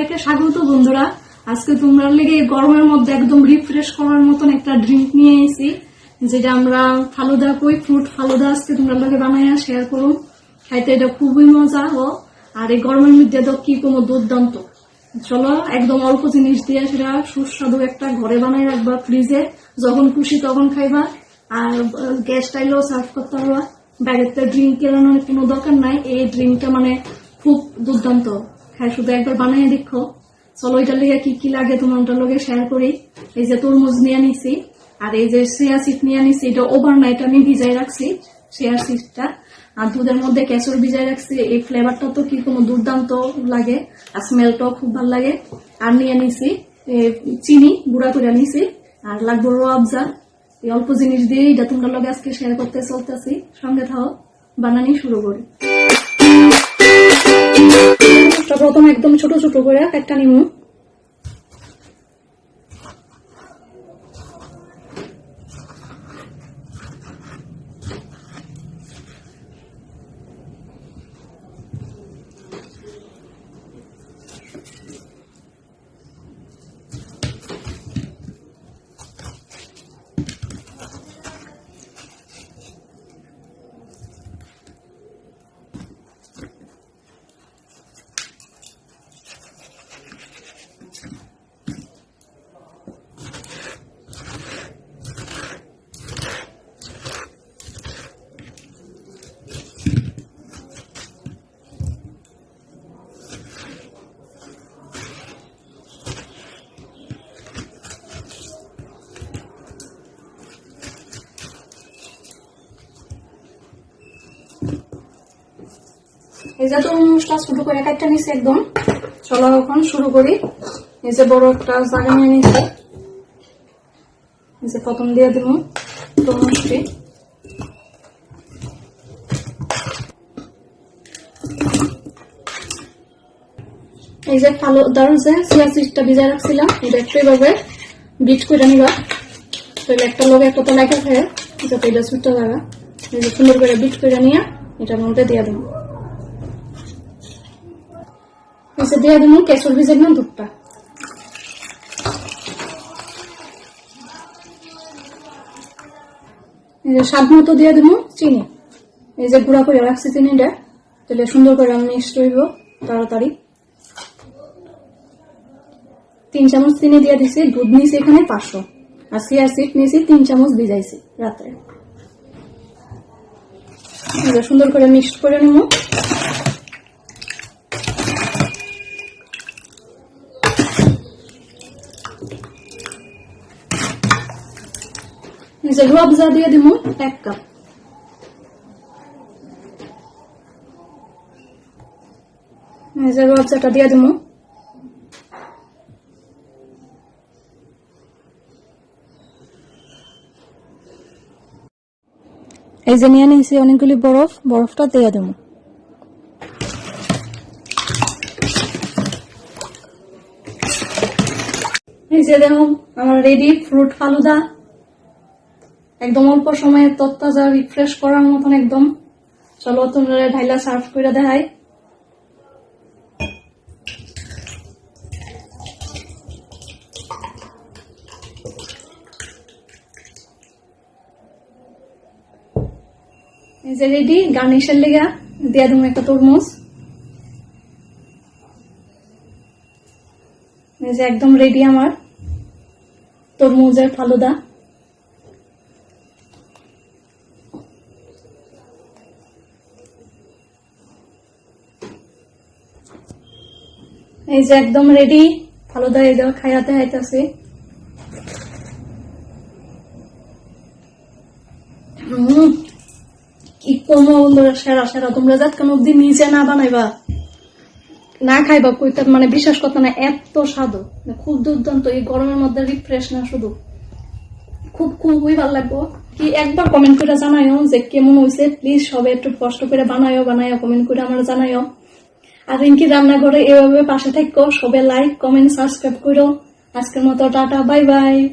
সবাইকে স্বাগত বন্ধুরা। আজকে তোমরা লেগে গরমের মধ্যে একদম রিফ্রেশ করার মতন একটা ড্রিঙ্ক নিয়ে এসেছি, যেটা আমরা ফালুদা কই ফ্রুট ফালুদা আজকে তোমরা লাগে বানাইয়া শেয়ার করুন খাইতে এটা খুবই মজা হো আর এই গরমের মধ্যে তো কি কোনো দুর্দান্ত। চলো, একদম অল্প জিনিস দিয়ে সেটা সুস্বাদু একটা ঘরে বানাই রাখবা ফ্রিজে যখন খুশি তখন খাইবা। আর গ্যাস টাইলেও সার্ভ করতে পারবা। বাইরের তো ড্রিঙ্ক কেনানোর কোনো দরকার নাই। এই ড্রিঙ্কটা মানে খুব দুর্দান্ত। হ্যাঁ শুধু একবার বানিয়ে দেখো। চলো এটার লেগে কি কি লাগে তোমার লগে শেয়ার করি। এই যে তরমুজ নিয়ে নিছি, আর এই যে শেয়া সিট নিয়ে নিছি, এটা ওভারনাইট আমি ভিজাই রাখছি শেয়ার সিটটা আর দুধের মধ্যে কেশর ভিজাই রাখছি, এই ফ্লেভারটা তো কি কোনো দুর্দান্ত লাগে, আর স্মেলটাও খুব ভালো লাগে। আর নিয়ে নিছি চিনি, গুঁড়া করে নিছি, আর লাগবো রোয়াবজা এই অল্প জিনিস দিয়ে এটা তোমরা লগে আজকে শেয়ার করতে চলতেছি। সঙ্গে থাও, বানানি শুরু করি। প্রথম একদম ছোট ছোট করে একটা নিমু। এই যে তরমুজটা ছোট করে কাটটা নিছি একদম। চলো এখন শুরু করি। এই যে বড় একটা জায়গা নিয়ে নিছি। এই যে প্রথম দিয়ে দিব। তরমুজটি এই যে কালো দারুণ যে সিয়া সিটটা ভিজায় রাখছিলাম। এটা একটু এভাবে বিট করে নিবা। তাহলে একটা লোক একটা তো লাগে যাতে এটা সুটটা লাগা এই যে সুন্দর করে বিট করে নিয়ে এটার মধ্যে দিয়ে দেবো। দিয়ে দেবো কেশর ভিজে না দুধটা। স্বাদ মতো দিয়ে দেবো চিনি। এই যে গুঁড়া করে রাখছি চিনিটা, তাহলে সুন্দর করে মিক্সড হইব তাড়াতাড়ি। তিন চামচ চিনি দিয়ে দিছি, দুধ নিয়েছি এখানে পাঁচশো। আর সিয়ার সিট নিয়েছি তিন চামচ ভিজাইছি রাত্রে যে সুন্দর করে মিক্সড করে নেব। যে দিয়ে দিব এক কাপ। যে দিয়ে দিব। এই যে নিয়ে নিয়েছি অনেকগুলি বরফ, বরফটা দিয়ে দেবো। এই যে দেখো, আমার রেডি ফ্রুট ফালুদা। একদম অল্প সময়ে তত্তাজা রিফ্রেশ করার মতন একদম। চলো তোমরা ঢাইলা সার্ভ করে দেখাই। এই যে রেডি গার্নিশের লেগা, দিয়া দেবো একটা তরমুজ। এই যে একদম রেডি আমার তরমুজের ফালুদা। এই যে একদম রেডি ফালুদা এই দেওয়া খাইয়াতে হাইতাছি মানে বিশ্বাস না, এত স্বাদু। খুব দুর্দান্ত, এই গরমের মধ্যে রিফ্রেশ না শুধু। খুব খুবই ভালো লাগবো। কি একবার কমেন্ট করে জানাইও যে কেমন হয়েছে প্লিজ সবে একটু কষ্ট করে বানাইও বানাইও কমেন্ট করে আমার জানাইও। আর রিঙ্কি রান্নাঘরে এভাবে পাশে থাকো। সবে লাইক কমেন্ট সাবস্ক্রাইব করো। আজকের মতো টাটা বাই বাই